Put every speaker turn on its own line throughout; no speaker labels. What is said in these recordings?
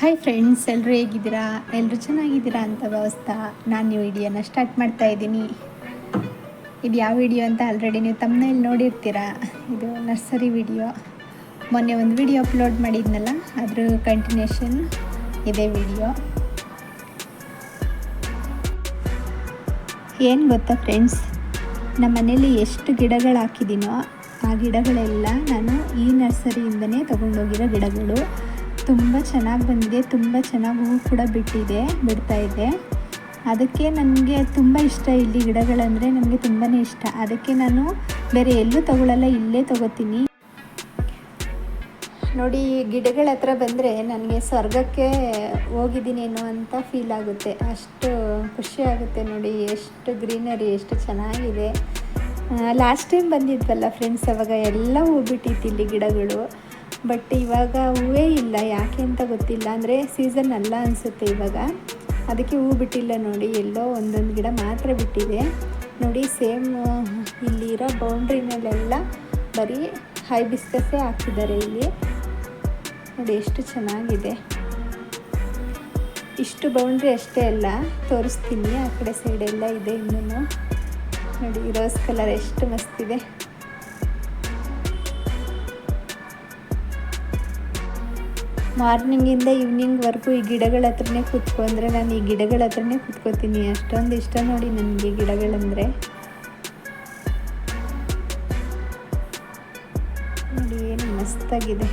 Hi friends ಎಲ್ಲರೂ ಹೇಗಿದ್ದೀರಾ? ಎಲ್ಲರೂ ಚೆನ್ನಾಗಿದ್ದೀರಾ ಅಂತ ವ್ಯವಸ್ಥೆ ನಾನು ನೀವು ವಿಡಿಯೋನ ಸ್ಟಾರ್ಟ್ ಮಾಡ್ತಾ ಇದ್ದೀನಿ. ಇದು ಯಾವ ವಿಡಿಯೋ ಅಂತ ಆಲ್ರೆಡಿ ನೀವು ತಮ್ಮನೇಲಿ ನೋಡಿರ್ತೀರಾ? ಇದು ನರ್ಸರಿ ವಿಡಿಯೋ. ಮೊನ್ನೆ ಒಂದು ವಿಡಿಯೋ ಅಪ್ಲೋಡ್ ಮಾಡಿದ್ನಲ್ಲ, ಅದ್ರ ಕಂಟಿನ್ಯೂಷನ್ ಇದೇ ವಿಡಿಯೋ. ಏನು ಗೊತ್ತಾ ಫ್ರೆಂಡ್ಸ್ ನಮ್ಮ ಮನೇಲಿ ಎಷ್ಟು ಗಿಡಗಳು ಹಾಕಿದ್ದೀನೋ, ಆ ಗಿಡಗಳೆಲ್ಲ ನಾನು ಈ ನರ್ಸರಿಯಿಂದನೇ ತೊಗೊಂಡೋಗಿರೋ ಗಿಡಗಳು. ತುಂಬ ಚೆನ್ನಾಗಿ ಬಂದಿದೆ, ತುಂಬ ಚೆನ್ನಾಗಿ ಹೂವು ಕೂಡ ಬಿಟ್ಟಿದೆ, ಬಿಡ್ತಾ ಇದೆ. ಅದಕ್ಕೆ ನನಗೆ ತುಂಬ ಇಷ್ಟ ಇಲ್ಲಿ ಗಿಡಗಳಂದರೆ ನನಗೆ ತುಂಬಾ ಇಷ್ಟ. ಅದಕ್ಕೆ ನಾನು ಬೇರೆ ಎಲ್ಲೂ ತಗೊಳ್ಳಲ್ಲ ಇಲ್ಲೇ ತಗೋತೀನಿ. ನೋಡಿ, ಗಿಡಗಳ ಹತ್ರ ಬಂದರೆ ನನಗೆ ಸ್ವರ್ಗಕ್ಕೆ ಹೋಗಿದ್ದೀನೇನೋ ಅಂತ ಫೀಲ್ ಆಗುತ್ತೆ. ಅಷ್ಟು ಖುಷಿ ಆಗುತ್ತೆ ನೋಡಿ, ಎಷ್ಟು ಗ್ರೀನರಿ ಎಷ್ಟು ಚೆನ್ನಾಗಿದೆ. ಲಾಸ್ಟ್ ಟೈಮ್ ಬಂದಿದ್ವಲ್ಲ ಫ್ರೆಂಡ್ಸ್ ಅವಾಗ ಎಲ್ಲ ಹೂ ಬಿಟ್ಟಿತ್ತು ಇಲ್ಲಿ ಗಿಡಗಳು. ಬಟ್ ಇವಾಗ ಹೂವೇ ಇಲ್ಲ, ಯಾಕೆ ಅಂತ ಗೊತ್ತಿಲ್ಲ. ಅಂದರೆ ಸೀಸನ್ ಅಲ್ಲ ಅನಿಸುತ್ತೆ ಇವಾಗ. ಅದಕ್ಕೆ ಹೂ ಬಿಟ್ಟಿಲ್ಲ ನೋಡಿ, ಎಲ್ಲೋ ಒಂದೊಂದು ಗಿಡ ಮಾತ್ರ ಬಿಟ್ಟಿದೆ. ನೋಡಿ ಸೇಮ್ ಇಲ್ಲಿರೋ ಬೌಂಡ್ರಿನಲ್ಲೆಲ್ಲ ಬರೀ ಹೈ ಬಿಸ್ಕಸ್ಸೇ ಹಾಕಿದ್ದಾರೆ ಇಲ್ಲಿ. ನೋಡಿ, ಎಷ್ಟು ಚೆನ್ನಾಗಿದೆ. ಇಷ್ಟು ಬೌಂಡ್ರಿ ಅಷ್ಟೇ ಅಲ್ಲ, ತೋರಿಸ್ತೀನಿ. ಆ ಕಡೆ ಸೈಡೆಲ್ಲ ಇದೆ ಇನ್ನೂ. ನೋಡಿ ರೋಸ್ ಕಲರ್ ಎಷ್ಟು ಮಸ್ತಿದೆ ಮಾರ್ನಿಂಗಿಂದ ಈವ್ನಿಂಗ್ವರೆಗೂ ಈ ಗಿಡಗಳ ಹತ್ರನೇ ಕೂತ್ಕೊಂಡ್ರೆ ನಾನು ಈ ಗಿಡಗಳ ಹತ್ರನೇ ಕೂತ್ಕೋತೀನಿ. ಅಷ್ಟೊಂದು ಇಷ್ಟ ನೋಡಿ ನನಗೆ ಗಿಡಗಳಂದರೆ. ನೋಡಿ, ಏನು ಮಸ್ತಾಗಿದೆ.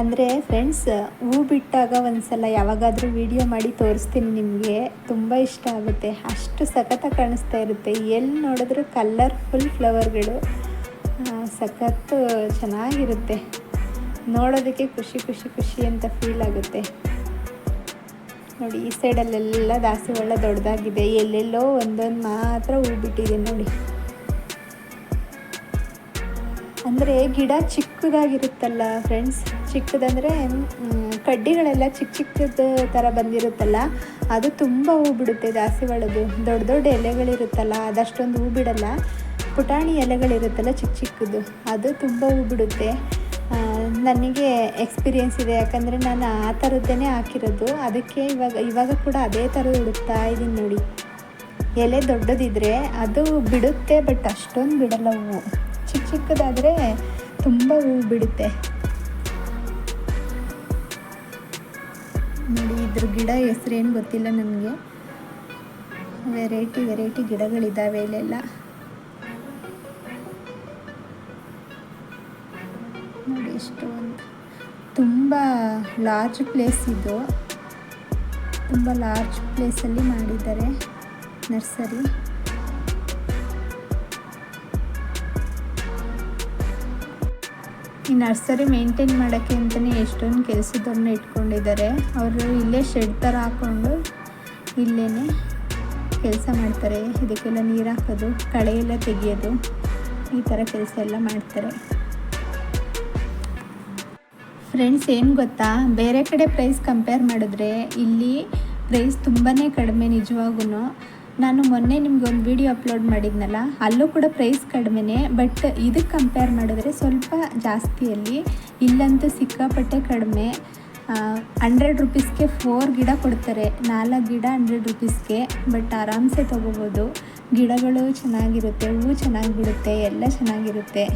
ಅಂದರೆ ಫ್ರೆಂಡ್ಸ್ ಹೂ ಬಿಟ್ಟಾಗ ಒಂದ್ಸಲ ಯಾವಾಗಾದರೂ ವೀಡಿಯೋ ಮಾಡಿ ತೋರಿಸ್ತೀನಿ ನಿಮಗೆ. ತುಂಬ ಇಷ್ಟ ಆಗುತ್ತೆ. ಅಷ್ಟು ಸಖತ್ತಾಗಿ ಕಾಣಿಸ್ತಾ ಇರುತ್ತೆ. ಎಲ್ಲಿ ನೋಡಿದ್ರೂ ಕಲರ್ಫುಲ್ ಫ್ಲವರ್ಗಳು ಸಖತ್ತು ಚೆನ್ನಾಗಿರುತ್ತೆ. ನೋಡೋದಕ್ಕೆ ಖುಷಿ ಖುಷಿ ಖುಷಿ ಅಂತ ಫೀಲ್ ಆಗುತ್ತೆ. ನೋಡಿ, ಈ ಸೈಡಲ್ಲೆಲ್ಲ ದಾಸವಾಳ ದೊಡ್ಡದಾಗಿದೆ. ಎಲ್ಲೆಲ್ಲೋ ಒಂದೊಂದು ಮಾತ್ರ ಹೂ ಬಿಟ್ಟಿದೆ ನೋಡಿ. ಅಂದರೆ ಗಿಡ ಚಿಕ್ಕದಾಗಿರುತ್ತಲ್ಲ ಫ್ರೆಂಡ್ಸ್ ಚಿಕ್ಕದಂದರೆ ಕಡ್ಡಿಗಳೆಲ್ಲ ಚಿಕ್ಕ ಚಿಕ್ಕದ ಥರ ಬಂದಿರುತ್ತಲ್ಲ, ಅದು ತುಂಬ ಹೂ ಬಿಡುತ್ತೆ ದಾಸವಾಳದು ದೊಡ್ಡ ದೊಡ್ಡ ಎಲೆಗಳಿರುತ್ತಲ್ಲ, ಅದಷ್ಟೊಂದು ಹೂ ಬಿಡಲ್ಲ ಪುಟಾಣಿ ಎಲೆಗಳಿರುತ್ತಲ್ಲ ಚಿಕ್ಕ ಚಿಕ್ಕದು ಅದು ತುಂಬ ಹೂ ಬಿಡುತ್ತೆ ನನಗೆ ಎಕ್ಸ್ಪೀರಿಯೆನ್ಸ್ ಇದೆ, ಯಾಕಂದರೆ ನಾನು ಆ ಥರದ್ದೇ ಹಾಕಿರೋದು. ಅದಕ್ಕೆ ಇವಾಗ ಇವಾಗ ಕೂಡ ಅದೇ ಥರ ಹುಡುಕ್ತಾ ಇದ್ದೀನಿ ನೋಡಿ. ಎಲೆ ದೊಡ್ಡದಿದ್ದರೆ ಅದು ಬಿಡುತ್ತೆ ಬಟ್ ಅಷ್ಟೊಂದು ಬಿಡಲ್ಲ ಹೂವು. ಚಿಕ್ಕ ಚಿಕ್ಕದಾದರೆ ತುಂಬ ಹೂವು ಬಿಡುತ್ತೆ. ನೋಡಿ, ಇದ್ರ ಗಿಡ ಹೆಸ್ರೇನು ಗೊತ್ತಿಲ್ಲ ನನಗೆ. ವೆರೈಟಿ ವೆರೈಟಿ ಗಿಡಗಳಿದ್ದಾವೆ ಇಲ್ಲೆಲ್ಲ. ನೋಡಿ ಎಷ್ಟು ಒಂದು. ತುಂಬ ಲಾರ್ಜ್ ಪ್ಲೇಸ್ ಇದು. ತುಂಬ ಲಾರ್ಜ್ ಪ್ಲೇಸಲ್ಲಿ ಮಾಡಿದ್ದಾರೆ ನರ್ಸರಿ. ಈ ನರ್ಸರಿ ಮೇಂಟೈನ್ ಮಾಡೋಕ್ಕೆ ಅಂತಲೇ ಎಷ್ಟೊಂದು ಕೆಲಸದವ್ರನ್ನ ಇಟ್ಕೊಂಡಿದ್ದಾರೆ. ಅವರು ಇಲ್ಲೇ ಶೆಡ್ ಥರ ಹಾಕ್ಕೊಂಡು ಇಲ್ಲೇ ಕೆಲಸ ಮಾಡ್ತಾರೆ. ಇದಕ್ಕೆಲ್ಲ ನೀರು ಹಾಕೋದು, ಕಳೆ ಎಲ್ಲ ತೆಗೆಯೋದು, ಈ ಥರ ಕೆಲಸ ಎಲ್ಲ ಮಾಡ್ತಾರೆ. ಫ್ರೆಂಡ್ಸ್ ಏನು ಗೊತ್ತಾ? ಬೇರೆ ಕಡೆ ಪ್ರೈಸ್ ಕಂಪೇರ್ ಮಾಡಿದ್ರೆ ಇಲ್ಲಿ ಪ್ರೈಸ್ ತುಂಬಾ ಕಡಿಮೆ ನಿಜವಾಗೂ ನಾನು ಮೊನ್ನೆ ನಿಮ್ಗೆ ಒಂದು ವಿಡಿಯೋ ಅಪ್ಲೋಡ್ ಮಾಡಿದ್ನಲ್ಲ, ಅಲ್ಲೂ ಕೂಡ ಪ್ರೈಸ್ ಕಡಿಮೆನೇ ಬಟ್ ಇದಕ್ಕೆ ಕಂಪೇರ್ ಮಾಡಿದ್ರೆ ಸ್ವಲ್ಪ ಜಾಸ್ತಿಯಲ್ಲಿ ಇಲ್ಲಂತೂ ಸಿಕ್ಕಾಪಟ್ಟೆ ಕಡಿಮೆ. ಹಂಡ್ರೆಡ್ ರುಪೀಸ್ಗೆ ಫೋರ್ ಗಿಡ ಕೊಡ್ತಾರೆ. ನಾಲ್ಕು ಗಿಡ ಹಂಡ್ರೆಡ್ ರುಪೀಸ್ಗೆ ಬಟ್ ಆರಾಮ್ಸೆ ತೊಗೋಬೋದು. ಗಿಡಗಳು ಚೆನ್ನಾಗಿರುತ್ತೆ ಹೂವು ಚೆನ್ನಾಗಿ ಬಿಡುತ್ತೆ, ಎಲ್ಲ ಚೆನ್ನಾಗಿರುತ್ತೆ.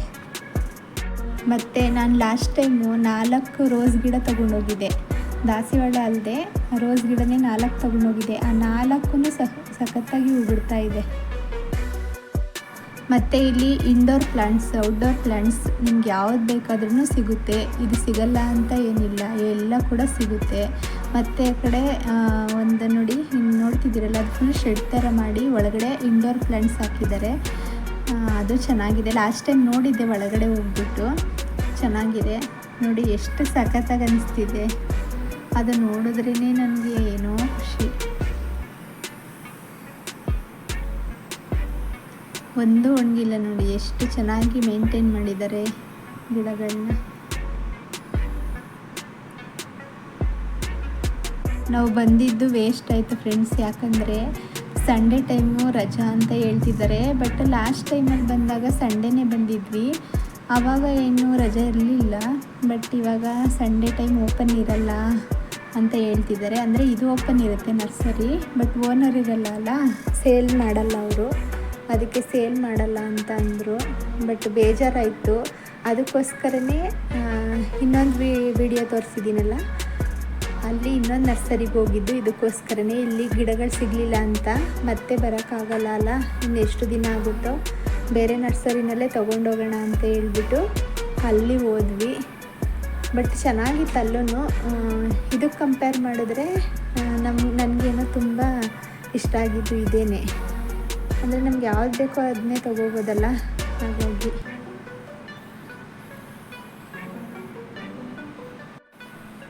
ಮತ್ತು ನಾನು ಲಾಸ್ಟ್ ಟೈಮು ನಾಲ್ಕು ರೋಸ್ ಗಿಡ ತೊಗೊಂಡೋಗಿದ್ದೆ. ದಾಸಿವಾಳ ಅಲ್ಲದೆ ರೋಸ್ ಗಿಡನೇ ನಾಲ್ಕು ತೊಗೊಂಡೋಗಿದ್ದೆ. ಆ ನಾಲ್ಕು ಸಹ ಸಖತ್ತಾಗಿ ಹೂ ಬಿಡ್ತಾ ಇದೆ. ಮತ್ತು ಇಲ್ಲಿ ಇಂಡೋರ್ ಪ್ಲಾಂಟ್ಸ್ ಔಟ್ಡೋರ್ ಪ್ಲಾಂಟ್ಸ್ ನಿಮ್ಗೆ ಯಾವ್ದು ಬೇಕಾದ್ರೂ ಸಿಗುತ್ತೆ. ಇದು ಸಿಗಲ್ಲ ಅಂತ ಏನಿಲ್ಲ. ಎಲ್ಲ ಕೂಡ ಸಿಗುತ್ತೆ. ಮತ್ತು ಕಡೆ ಒಂದು ನೋಡಿ ಹಿಂಗೆ ನೋಡ್ತಿದ್ದೀರಲ್ಲ ಅದು ಫುಲ್ ಶೆಡ್ ಥರ ಮಾಡಿ ಒಳಗಡೆ ಇಂಡೋರ್ ಪ್ಲಾಂಟ್ಸ್ ಹಾಕಿದ್ದಾರೆ. ಅದು ಚೆನ್ನಾಗಿದೆ. ಲಾಸ್ಟ್ ಟೈಮ್ ನೋಡಿದ್ದೆ, ಒಳಗಡೆ ಹೋಗ್ಬಿಟ್ಟು. ಚೆನ್ನಾಗಿದೆ. ನೋಡಿ, ಎಷ್ಟು ಸಖತ್ತಾಗಿ ಅನಿಸ್ತಿದೆ. ಅದು ನೋಡಿದ್ರೇ ನನಗೆ ಏನೋ ಖುಷಿ. ಒಂದು ಒಣಗಿಲ್ಲ ನೋಡಿ, ಎಷ್ಟು ಚೆನ್ನಾಗಿ ಮೇಂಟೈನ್ ಮಾಡಿದ್ದಾರೆ ಗಿಡಗಳನ್ನ ನಾವು ಬಂದಿದ್ದು ವೇಸ್ಟ್ ಆಯಿತು ಫ್ರೆಂಡ್ಸ್ ಯಾಕಂದರೆ ಸಂಡೇ ಟೈಮು ರಜಾ ಅಂತ ಹೇಳ್ತಿದ್ದಾರೆ. ಬಟ್ ಲಾಸ್ಟ್ ಟೈಮಲ್ಲಿ ಬಂದಾಗ ಸಂಡೇನೇ ಬಂದಿದ್ವಿ. ಆವಾಗ ಏನು ರಜೆ ಇರಲಿಲ್ಲ. ಬಟ್ ಇವಾಗ ಸಂಡೇ ಟೈಮ್ ಓಪನ್ ಇರಲ್ಲ ಅಂತ ಹೇಳ್ತಿದ್ದಾರೆ. ಅಂದರೆ ಇದು ಓಪನ್ ಇರುತ್ತೆ ನರ್ಸರಿ. ಬಟ್ ಓನರ್ ಇರಲ್ಲ ಅಲ್ಲ, ಸೇಲ್ ಮಾಡಲ್ಲ ಅವರು. ಅದಕ್ಕೆ ಸೇಲ್ ಮಾಡಲ್ಲ ಅಂತ ಅಂದರು. ಬಟ್ ಬೇಜಾರಾಯಿತು. ಅದಕ್ಕೋಸ್ಕರನೇ ಇನ್ನೊಂದು ವಿಡಿಯೋ ತೋರಿಸಿದ್ದೀನಲ್ಲ. ಅಲ್ಲಿ ಇನ್ನೊಂದು ನರ್ಸರಿಗೆ ಹೋಗಿದ್ದು. ಇದಕ್ಕೋಸ್ಕರನೇ ಇಲ್ಲಿ ಗಿಡಗಳು ಸಿಗಲಿಲ್ಲ ಅಂತ. ಮತ್ತೆ ಬರೋಕ್ಕಾಗಲ್ಲ ಅಲ್ಲ. ಇನ್ನೆಷ್ಟು ದಿನ ಆಗುತ್ತೋ ಬೇರೆ ನರ್ಸರಿನಲ್ಲೇ ತೊಗೊಂಡೋಗೋಣ ಅಂತ ಹೇಳ್ಬಿಟ್ಟು ಅಲ್ಲಿ ಹೋದ್ವಿ. ಬಟ್ ಚೆನ್ನಾಗಿತ್ತು ಅಲ್ಲೂ ಇದಕ್ಕೆ ಕಂಪೇರ್ ಮಾಡಿದ್ರೆ ನಮ್ಮ ನನಗೇನೋ ತುಂಬ ಇಷ್ಟ ಆಗಿದ್ದು ಇದೇನೆ. ಅಂದರೆ ನಮ್ಗೆ ಯಾವ್ದು ಬೇಕೋ ಅದನ್ನೇ ತೊಗೋಬೋದಲ್ಲ. ಹಾಗಾಗಿ.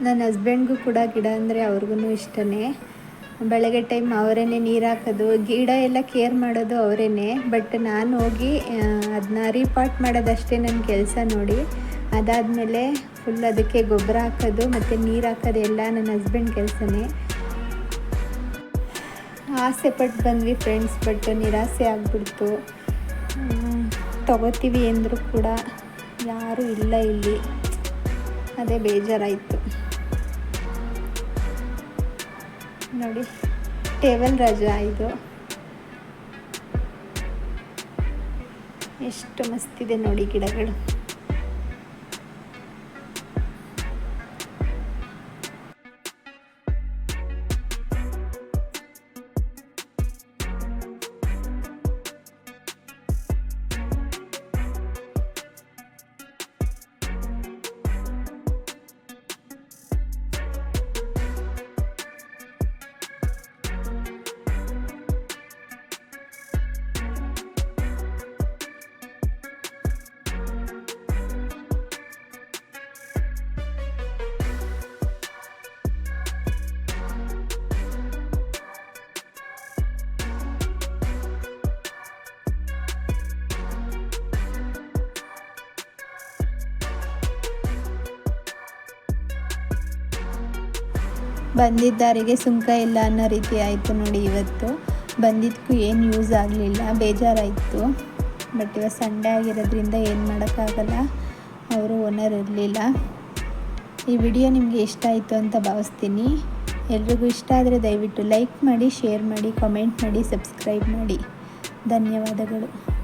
ನನ್ನ ಹಸ್ಬೆಂಡ್ಗೂ ಕೂಡ ಗಿಡ ಅಂದರೆ ಅವ್ರಿಗೂ ಇಷ್ಟನೇ. ಬೆಳಗ್ಗೆ ಟೈಮ್ ಅವರೇ ನೀರು ಹಾಕೋದು ಗಿಡ ಎಲ್ಲ ಕೇರ್ ಮಾಡೋದು ಅವರೇ ಬಟ್ ನಾನು ಹೋಗಿ ಅದನ್ನ ರೀಪಾಟ್ ಮಾಡೋದಷ್ಟೇ ನನ್ನ ಕೆಲಸ ನೋಡಿ. ಅದಾದಮೇಲೆ ಫುಲ್ ಅದಕ್ಕೆ ಗೊಬ್ಬರ ಹಾಕೋದು ಮತ್ತು ನೀರು ಹಾಕೋದು ಎಲ್ಲ ನನ್ನ ಹಸ್ಬೆಂಡ್ ಕೆಲಸನೇ. ಆಸೆ ಪಟ್ಟು ಬಂದ್ವಿ ಫ್ರೆಂಡ್ಸ್ ಬಟ್ ನಿರಾಸೆ ಆಗಿಬಿಡ್ತು. ತಗೋತೀವಿ ಅಂದರೂ ಕೂಡ ಯಾರೂ ಇಲ್ಲ ಇಲ್ಲಿ. ಅದೇ ಬೇಜಾರಾಯಿತು. ನೋಡಿ ಟೇಬಲ್ ರಜಾ ಇದು. ಎಷ್ಟು ಮಸ್ತಿದೆ ನೋಡಿ ಗಿಡಗಳು. ಬಂದಿದ್ದಾರಿಗೆ ಸುಂಕ ಇಲ್ಲ ಅನ್ನೋ ರೀತಿ ಆಯಿತು ನೋಡಿ ಇವತ್ತು. ಬಂದಿದ್ದಕ್ಕೂ ಏನು ಯೂಸ್ ಆಗಲಿಲ್ಲ, ಬೇಜಾರಾಯಿತು. ಬಟ್ ಇವತ್ತು ಸಂಡೇ ಆಗಿರೋದ್ರಿಂದ ಏನು ಮಾಡೋಕ್ಕಾಗಲ್ಲ, ಅವರು ಓನರ್ ಇರಲಿಲ್ಲ. ಈ ವಿಡಿಯೋ ನಿಮಗೆ ಇಷ್ಟ ಆಯಿತು ಅಂತ ಭಾವಿಸ್ತೀನಿ. ಎಲ್ರಿಗೂ ಇಷ್ಟ ಆದರೆ ದಯವಿಟ್ಟು ಲೈಕ್ ಮಾಡಿ, ಶೇರ್ ಮಾಡಿ ಕಾಮೆಂಟ್ ಮಾಡಿ ಸಬ್ಸ್ಕ್ರೈಬ್ ಮಾಡಿ. ಧನ್ಯವಾದಗಳು.